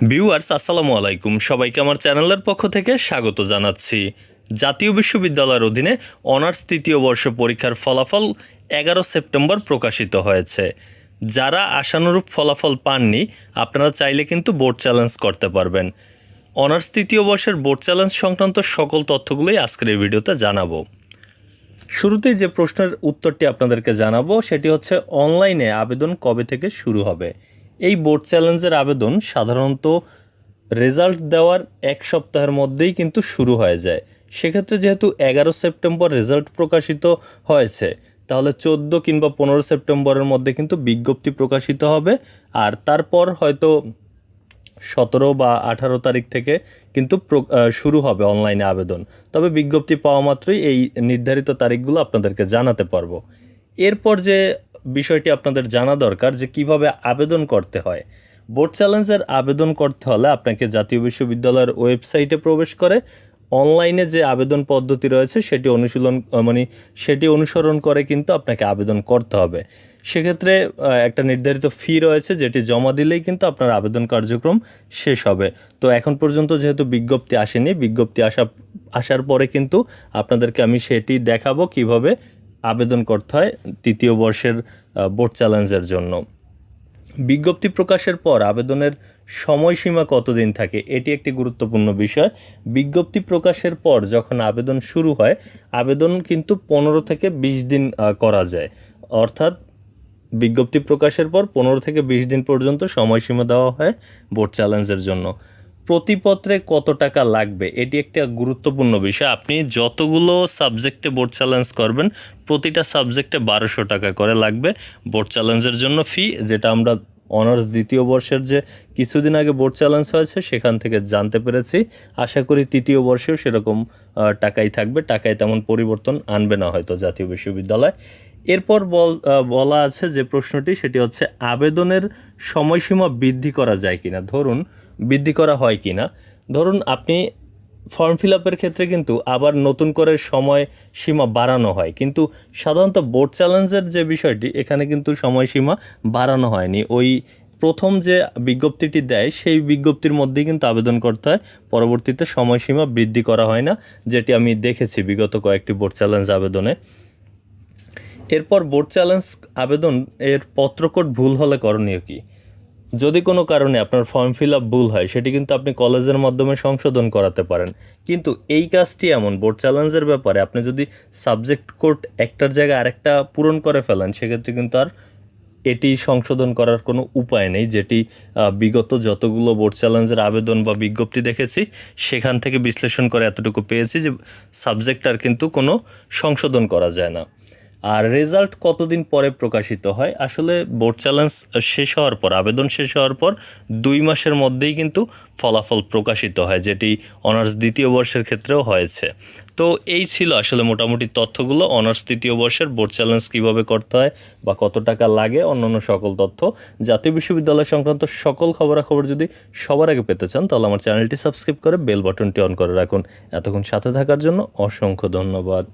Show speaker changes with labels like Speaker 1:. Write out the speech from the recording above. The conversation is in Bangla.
Speaker 1: ভিউয়ার্স আসসালামু আলাইকুম। সবাইকে আমার চ্যানেলের পক্ষ থেকে স্বাগত জানাচ্ছি। জাতীয় বিশ্ববিদ্যালয়ের অধীনে অনার্স তৃতীয় বর্ষ পরীক্ষার ফলাফল এগারো সেপ্টেম্বর প্রকাশিত হয়েছে। যারা আশানুরূপ ফলাফল পাননি, আপনারা চাইলে কিন্তু বোর্ড চ্যালেঞ্জ করতে পারবেন। অনার্স তৃতীয় বর্ষের বোর্ড চ্যালেঞ্জ সংক্রান্ত সকল তথ্যগুলোই আজকের এই ভিডিওতে জানাব। শুরুতেই যে প্রশ্নের উত্তরটি আপনাদেরকে জানাব, সেটি হচ্ছে, অনলাইনে আবেদন কবে থেকে শুরু হবে? এই বোর্ড চ্যালেঞ্জের আবেদন সাধারণত রেজাল্ট দেওয়ার এক সপ্তাহের মধ্যেই কিন্তু শুরু হয়ে যায়। সেক্ষেত্রে যেহেতু এগারো সেপ্টেম্বর রেজাল্ট প্রকাশিত হয়েছে, তাহলে চোদ্দ কিংবা পনেরো সেপ্টেম্বরের মধ্যে কিন্তু বিজ্ঞপ্তি প্রকাশিত হবে। আর তারপর হয়তো সতেরো বা আঠারো তারিখ থেকে কিন্তু শুরু হবে অনলাইনে আবেদন। তবে বিজ্ঞপ্তি পাওয়া মাত্রই এই নির্ধারিত তারিখগুলো আপনাদেরকে জানাতে পারব। এরপর যে বিষয়টি আপনাদের জানা দরকার যে কীভাবে আবেদন করতে হয়। বোর্ড চ্যালেঞ্জের আবেদন করতে হলে আপনাকে জাতীয় বিশ্ববিদ্যালয়ের ওয়েবসাইটে প্রবেশ করে অনলাইনে যে আবেদন পদ্ধতি রয়েছে সেটি অনুশীলন মানে সেটি অনুসরণ করে কিন্তু আপনাকে আবেদন করতে হবে। সেক্ষেত্রে একটা নির্ধারিত ফি রয়েছে যেটি জমা দিলেই কিন্তু আপনার আবেদন কার্যক্রম শেষ হবে। তো এখন পর্যন্ত যেহেতু বিজ্ঞপ্তি আসেনি, বিজ্ঞপ্তি আসা, আসার পরে কিন্তু আপনাদেরকে আমি সেটি দেখাবো কীভাবে আবেদন করতে হয় তৃতীয় বর্ষের বোর্ড চ্যালেঞ্জের জন্য। বিজ্ঞপ্তি প্রকাশের পর আবেদনের সময়সীমা কতদিন থাকে এটি একটি গুরুত্বপূর্ণ বিষয়। বিজ্ঞপ্তি প্রকাশের পর যখন আবেদন শুরু হয়, আবেদন কিন্তু পনেরো থেকে বিশ দিন করা যায়। অর্থাৎ বিজ্ঞপ্তি প্রকাশের পর পনেরো থেকে বিশ দিন পর্যন্ত সময়সীমা দেওয়া হয় বোর্ড চ্যালেঞ্জের জন্য। প্রতিপত্রে কত টাকা লাগবে এটি একটি গুরুত্বপূর্ণ বিষয়। আপনি যতগুলো সাবজেক্টে বোর্ড চ্যালেঞ্জ করবেন প্রতিটা সাবজেক্টে বারোশো টাকা করে লাগবে। বোর্ড চ্যালেঞ্জের জন্য ফি যেটা আমরা অনার্স দ্বিতীয় বর্ষের যে কিছুদিন আগে বোর্ড চ্যালেঞ্জ হয়েছে, সেখান থেকে জানতে পেরেছি। আশা করি তৃতীয় বর্ষেও সেরকম টাকাই থাকবে। টাকায় তেমন পরিবর্তন আনবে না হয়তো জাতীয় বিশ্ববিদ্যালয়। এরপর বল বলা আছে যে প্রশ্নটি, সেটি হচ্ছে আবেদনের সময়সীমা বৃদ্ধি করা যায় কিনা? ধরুন, বৃদ্ধি করা হয় কিনা? ধরুন, আপনি ফর্ম ফিল আপের ক্ষেত্রে কিন্তু আবার নতুন করে সময় সীমা বাড়ানো হয়। কিন্তু সাধারণত বোর্ড চ্যালেঞ্জের যে বিষয়টি, এখানে কিন্তু সময়সীমা বাড়ানো হয়নি। ওই প্রথম যে বিজ্ঞপ্তিটি দেয়, সেই বিজ্ঞপ্তির মধ্যেই কিন্তু আবেদন করতে হয়। পরবর্তীতে সময়সীমা বৃদ্ধি করা হয় না, যেটি আমি দেখেছি বিগত কয়েকটি বোর্ড চ্যালেঞ্জ আবেদনে। এরপর বোর্ড চ্যালেঞ্জ আবেদন এর পত্রকোড ভুল হলে করণীয় কি? যদি কোনো কারণে আপনার ফর্ম ফিল আপ ভুল হয়, সেটি কিন্তু আপনি কলেজের মাধ্যমে সংশোধন করাতে পারেন। কিন্তু এই কাজটি এমন বোর্ড চ্যালেঞ্জের ব্যাপারে আপনি যদি সাবজেক্ট কোড একটার জায়গায় আরেকটা পূরণ করে ফেলেন, সেক্ষেত্রে কিন্তু আর এটি সংশোধন করার কোনো উপায় নেই, যেটি বিগত যতগুলো বোর্ড চ্যালেঞ্জের আবেদন বা বিজ্ঞপ্তি দেখেছি, সেখান থেকে বিশ্লেষণ করে এতটুকু পেয়েছি যে সাবজেক্টটার কিন্তু কোনো সংশোধন করা যায় না। আর রেজাল্ট কতদিন পরে প্রকাশিত হয়? আসলে বোর্ড চ্যালেঞ্জ শেষ হওয়ার পর, আবেদন শেষ হওয়ার পর দুই মাসের মধ্যেই কিন্তু ফলাফল প্রকাশিত হয়, যেটি অনার্স দ্বিতীয় বর্ষের ক্ষেত্রেও হয়েছে। তো এই ছিল আসলে মোটামুটি তথ্যগুলো অনার্স তৃতীয় বর্ষের বোর্ড চ্যালেঞ্জ কীভাবে করতে হয় বা কত টাকা লাগে, অন্যান্য সকল তথ্য। জাতীয় বিশ্ববিদ্যালয় সংক্রান্ত সকল খবরাখবর যদি সবার আগে পেতে চান, তাহলে আমার চ্যানেলটি সাবস্ক্রাইব করে বেল বাটনটি অন করে রাখুন। এতক্ষণ সাথে থাকার জন্য অসংখ্য ধন্যবাদ।